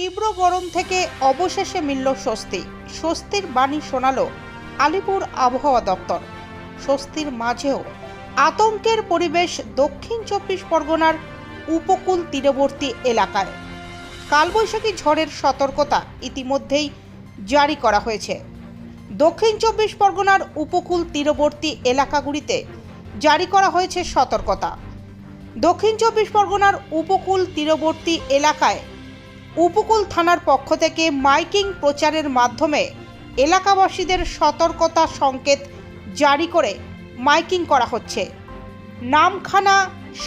তীব্র গরম থেকে অবশেষে মিলল স্বস্তি। স্বস্তির বাণী শোনালো আলিপুর আবহাওয়া দপ্তর। স্বস্তির মাঝেও আতঙ্কের পরিবেশ দক্ষিণ চব্বিশ পরগনার উপকূল তীরবর্তী এলাকায়। কালবৈশাখী ঝড়ের সতর্কতা ইতিমধ্যেই জারি করা হয়েছে। দক্ষিণ চব্বিশ পরগনার উপকূল তীরবর্তী এলাকাগুলিতে জারি করা হয়েছে সতর্কতা। দক্ষিণ চব্বিশ পরগনার উপকূল তীরবর্তী এলাকায় উপকূল থানার পক্ষ থেকে মাইকিং প্রচারের মাধ্যমে এলাকাবাসীদের সতর্কতা সংকেত জারি করে মাইকিং করা হচ্ছে। নামখানা,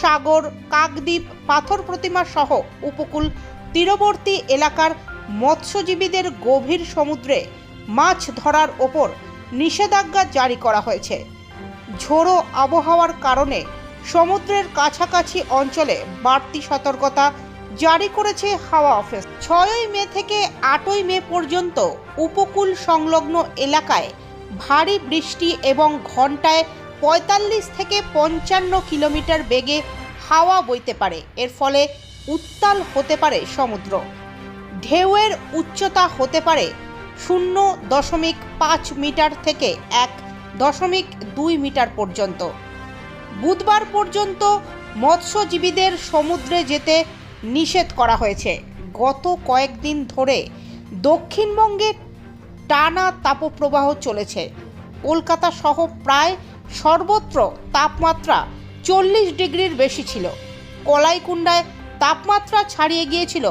সাগর, কাকদ্বীপ, পাথর প্রতিমা সহ উপকূল তীরবর্তী এলাকার মৎস্যজীবীদের গভীর সমুদ্রে মাছ ধরার ওপর নিষেধাজ্ঞা জারি করা হয়েছে। ঝোড়ো আবহাওয়ার কারণে সমুদ্রের কাছাকাছি অঞ্চলে বাড়তি সতর্কতা জারি করেছে হাওয়া অফিস। ছয়ই মে থেকে আটই মে পর্যন্ত উপকূল সংলগ্ন এলাকায় ভারী বৃষ্টি এবং ঘন্টায় পঁয়তাল্লিশ থেকে পঞ্চান্ন কিলোমিটার বেগে হাওয়া বইতে পারে। এর ফলে উত্তাল হতে পারে সমুদ্র। ঢেউয়ের উচ্চতা হতে পারে শূন্য দশমিক পাঁচ মিটার থেকে এক দশমিক দুই মিটার পর্যন্ত। বুধবার পর্যন্ত মৎস্যজীবীদের সমুদ্রে যেতে নিষেধ করা হয়েছে। গত কয়েকদিন ধরে দক্ষিণবঙ্গে টানা তাপপ্রবাহ চলেছে। কলকাতা সহ প্রায় সর্বত্র তাপমাত্রা চল্লিশ ডিগ্রির বেশি ছিল। কলাইকুণ্ডায় তাপমাত্রা ছাড়িয়ে গিয়েছিল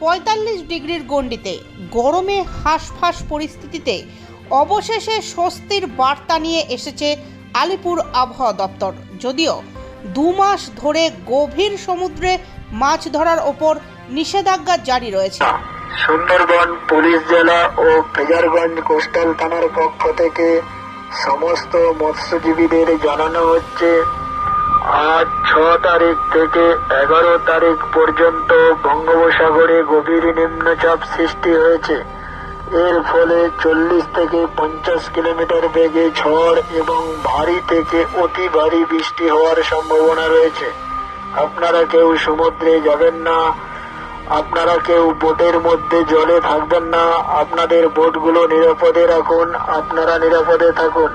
পঁয়তাল্লিশ ডিগ্রির গণ্ডিতে। গরমে হাঁসফাঁস পরিস্থিতিতে অবশেষে স্বস্তির বার্তা নিয়ে এসেছে আলিপুর আবহাওয়া দপ্তর। যদিও দু মাস ধরে গভীর সমুদ্রে মাছ ধরার ওপর নিষেধাজ্ঞা জারি রয়েছে। সুন্দরবন, পুলিশ জেলা ও ফেজারগঞ্জ কোস্টাল থানার পক্ষ থেকে সমস্ত মৎস্যজীবীদের জানানো হচ্ছে, আজ ছ তারিখ থেকে এগারো তারিখ পর্যন্ত বঙ্গোপসাগরে গভীর নিম্নচাপ সৃষ্টি হয়েছে। এর ফলে চল্লিশ থেকে পঞ্চাশ কিলোমিটার বেগে ঝড় এবং ভারী থেকে অতি ভারী বৃষ্টি হওয়ার সম্ভাবনা রয়েছে। আপনারা কেউ সমুদ্রে যাবেন না, আপনারা কেউ বোটের মধ্যে জলে থাকবেন না, আপনাদের বোটগুলো নিরাপদে রাখুন, আপনারা নিরাপদে থাকুন।